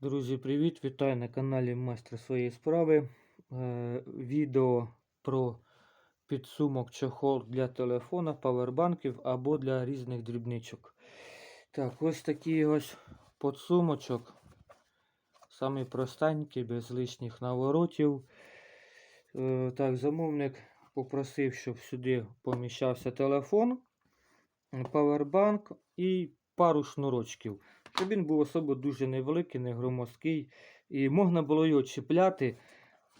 Друзі, привіт! Вітаю на каналі Майстер своєї справи. Е, відео про підсумок чохол для телефона, павербанків або для різних дрібничок. Так, ось такий ось подсумочок. Самий простенький, без лишніх наворотів. Е, так, замовник попросив, щоб сюди поміщався телефон, павербанк і пару шнурочків щоб він був особо дуже невеликий, не громоздкий. І можна було його чіпляти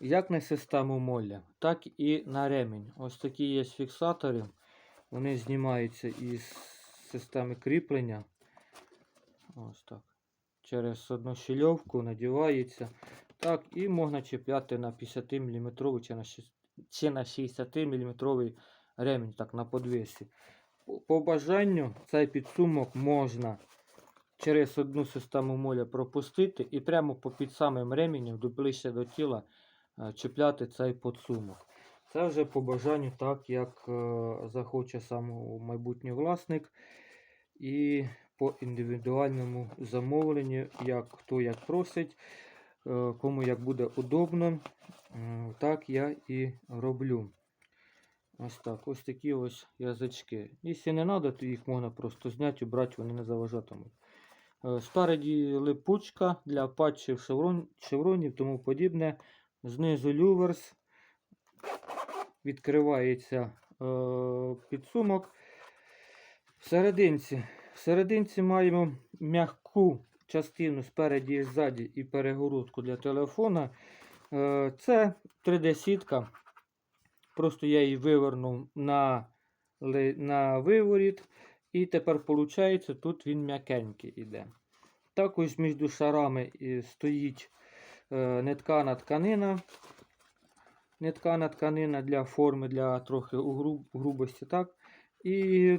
як на систему молля, так і на ремінь. Ось такі є фіксатори. Вони знімаються із системи кріплення. Ось так. Через одну щільовку надівається. Так, і можна чіпляти на 50 мм чи на 60 мм ремінь так, на подвесі. По бажанню цей підсумок можна через одну систему моля пропустити і прямо під самим ременем ближче до тіла е, чіпляти цей подсумок. Це вже по бажанню, так як е, захоче сам майбутній власник. І по індивідуальному замовленню, як хто як просить, е, кому як буде удобно, так я і роблю. Ось так, ось такі ось язички. Якщо не треба, то їх можна просто зняти, убрати, вони не заважатимуть. Е, спереді липучка для патчів шеврон, шевронів тому подібне. Знизу люверс. Відкривається е, підсумок. Всерединці, всерединці маємо м'яку частину спереді і ззаді і перегородку для телефона. Е, це 3D-сітка. Просто я її вивернув на, на виворіт. І тепер, виходить, тут він м'якенький іде. Також між шарами стоїть е, неткана тканина. Неткана тканина для форми, для трохи грубості. так. І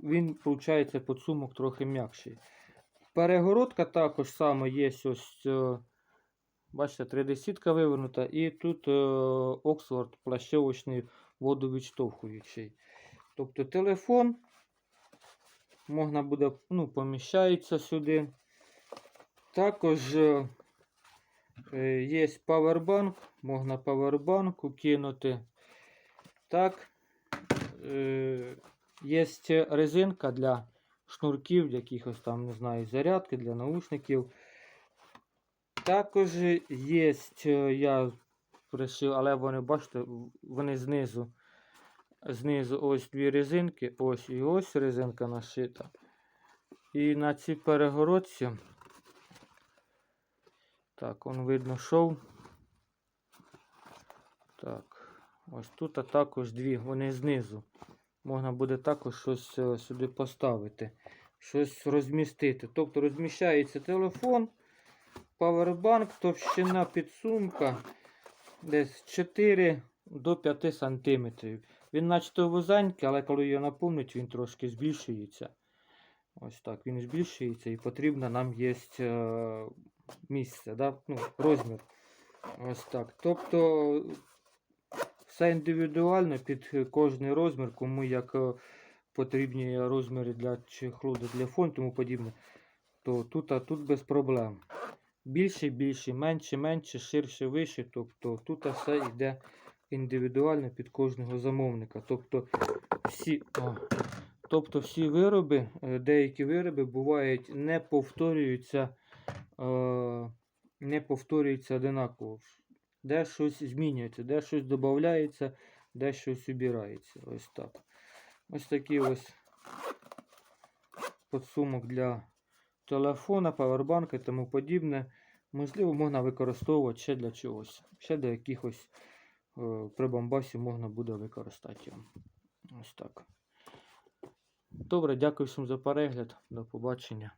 він, виходить, подсумок трохи м'якший. Перегородка також саме є ось, е, бачите, 3D-сітка вивернута, і тут Оксфорд плащовочний водовідштовхуючий. Тобто телефон можна буде, ну, поміщається сюди. Також е, є павербанк, можна павербанку кинути. Так, е, є резинка для шнурків, якихось там, не знаю, зарядки для наушників. Також є, я пришив, але вони, бачите, вони знизу знизу ось дві резинки, ось і ось резинка нашита. І на цій перегородці, так, он видно шов. Так, ось тут а також дві, вони знизу. Можна буде також щось е, сюди поставити, щось розмістити. Тобто розміщається телефон, павербанк, товщина підсумка десь 4 до 5 см. Він начебто вузенький, але коли його наповнить, він трошки збільшується. Ось так, він збільшується і потрібно нам є е, місце, да? ну, розмір. Ось так. Тобто все індивідуально під кожний розмір, кому як е, потрібні розміри для чехлу, для фон, тому подібне, то тут а тут без проблем. Більше, більше, менше, менше, ширше, вище. Тобто тут все йде індивідуально під кожного замовника. Тобто всі о, тобто всі вироби, е, деякі вироби бувають, не повторюються, е, не повторюються одинаково. Де щось змінюється, де щось додається, де щось убирається. Ось так. Ось такий ось подсумок для телефона, павербанка і тому подібне. Можливо, можна використовувати ще для чогось, ще для якихось при бомбасі можна буде використати його. Ось так. Добре, дякую всім за перегляд. До побачення.